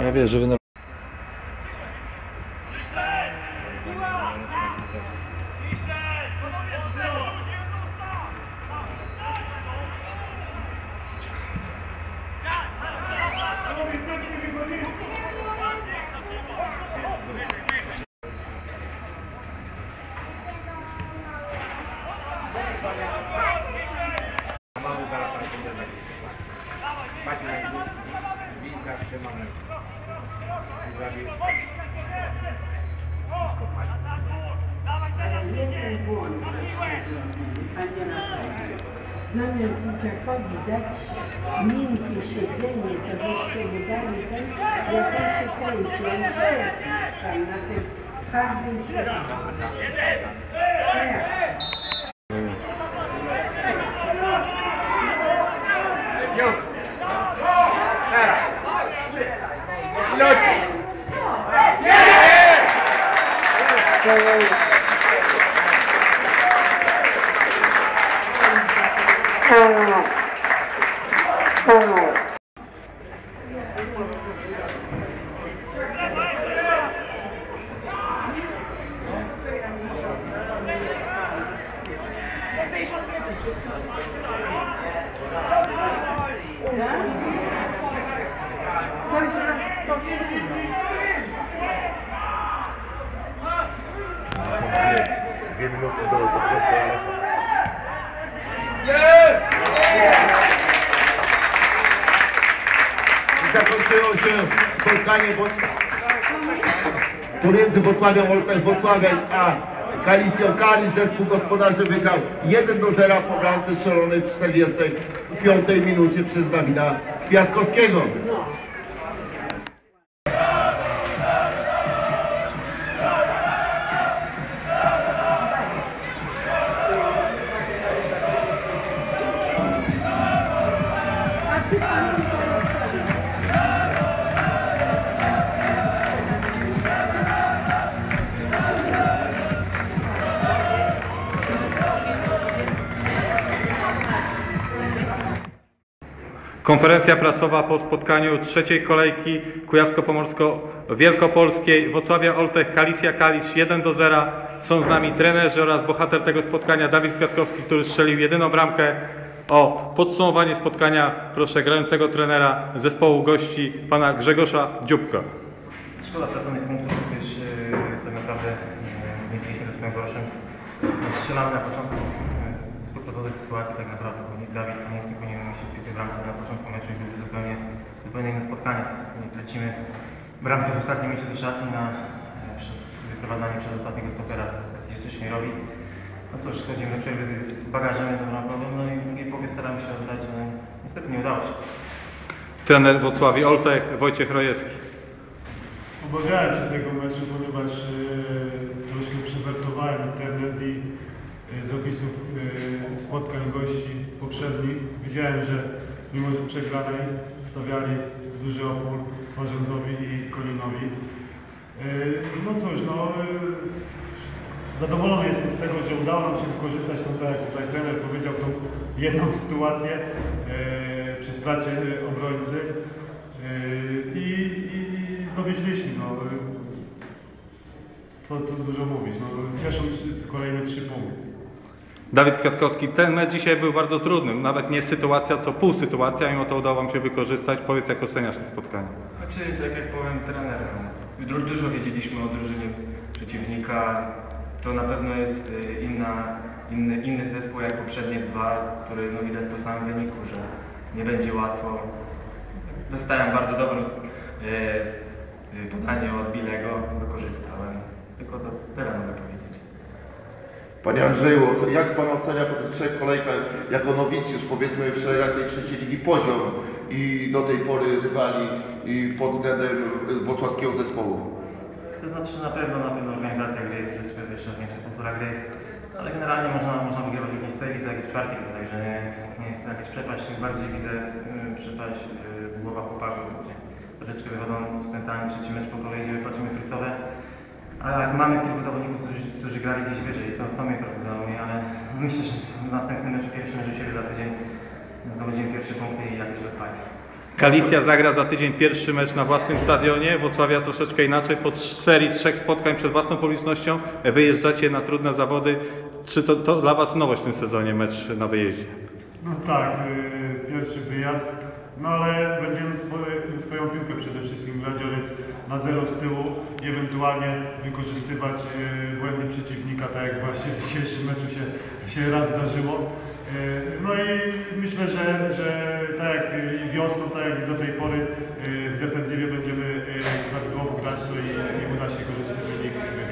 Ja wiem, że wy na... jeden błąd panie Rafaelu. Zamiast dzieciakowi dać miękkie siedzenie, to żeście mu dali ten, jak on się kręci, on szerki tam na tym twardym siedzeniu. To Sabe, isso não é 52. Dwie minuty do, do końca Lecha. I zakończyło się spotkanie pomiędzy Wrocławią Olkaj Wrocławiam a Galicją Kali. Zespół gospodarzy wygrał 1 do 0 po bramce strzelonej w 45 minucie przez Dawida Kwiatkowskiego. Konferencja prasowa po spotkaniu trzeciej kolejki Kujawsko-Pomorsko-Wielkopolskiej Wocławia Oltech Kalisja Kalisz 1 do 0. Są z nami trenerzy oraz bohater tego spotkania Dawid Kwiatkowski, który strzelił jedyną bramkę. O podsumowanie spotkania proszę grającego trenera zespołu gości pana Grzegorza Dziubka. Szkoda straconych punktów, gdyż e, tak naprawdę e, nie byliśmy ze swoim groszem. Strzelamy na początku e, z podprowadzonych sytuacji tak naprawdę, bo Dawid Kamiński powinien tej bramce na początku meczu i byłby zupełnie, zupełnie inne spotkanie. Nie tracimy bramkę w ostatnim meczu do szatni na, e, przez wyprowadzanie przez ostatniego stopera, jak się nie robi. No cóż, schodzimy do przerwy z bagażem jednobramkowym, no i w drugiej połowie staramy się oddać, no i niestety nie udało się. Trener Wocławi Oltech Wojciech Rojewski. Obawiałem się tego meczu, ponieważ e, troszkę przewertowałem internet i e, z opisów e, spotkań gości poprzednich widziałem, że mimo że przegranej stawiali duży opór Swarzędzowi i Koninowi. E, no cóż, no e, zadowolony jestem z tego, że udało nam się wykorzystać tą, tak jak tutaj trener powiedział, tą jedną sytuację e, przy stracie e, obrońcy. Yy, I, i dowiedzieliśmy, no, yy, co tu dużo mówić, no, cieszą się kolejne trzy punkty. Dawid Kwiatkowski, ten mecz dzisiaj był bardzo trudny. Nawet nie sytuacja, co pół sytuacja, mimo to udało Wam się wykorzystać. Powiedz, jak oceniasz to spotkanie. Znaczy, tak jak powiem trener, no, du- dużo wiedzieliśmy o drużynie przeciwnika. To na pewno jest y, inna, inny, inny zespół jak poprzednie dwa, który no, widać po samym wyniku, że nie będzie łatwo. Dostałem bardzo dobrą y, y, podanie od Bilego wykorzystałem. Tylko to tyle mogę powiedzieć. Panie Andrzeju, jak Pan ocenia po tych trzech kolejkach jako nowicjusz powiedzmy w szeregach tej trzeciej ligi poziom i do tej pory rywali pod względem wrocławskiego zespołu? To znaczy na pewno, na pewno organizacja gry jest troszeczkę wyższa, większa kultura gry, ale generalnie można, można wygrywać w tej lidze, jak i w czwartej, także nie, nie jest to jakaś przepaść, bardziej widzę y, przepaść y, w głowach chłopaków, gdzie troszeczkę wychodzą skrętami, trzeci mecz po kolei, gdzie wypłacimy frycowe, a jak mamy kilku zawodników, którzy, którzy grali gdzieś wyżej, to, to mnie trochę załamuje, ale myślę, że w następnym meczu, pierwszym meczu siebie za tydzień zdobędziemy pierwsze punkty i jakoś odpali. Kalisja zagra za tydzień pierwszy mecz na własnym stadionie. Włocławia troszeczkę inaczej. Po serii trzech spotkań przed własną publicznością wyjeżdżacie na trudne zawody. Czy to, to dla Was nowość w tym sezonie, mecz na wyjeździe? No tak, y, pierwszy wyjazd, no ale będziemy swoje, swoją piłkę przede wszystkim grać, więc na zero z tyłu i ewentualnie wykorzystywać y, błędy przeciwnika, tak jak właśnie w dzisiejszym meczu się, się raz zdarzyło. Y, No i myślę, że, że tak jak i wiosną, tak jak do tej pory y, w defensywie będziemy y, prawidłowo grać, no i, uda się korzystny wynik y,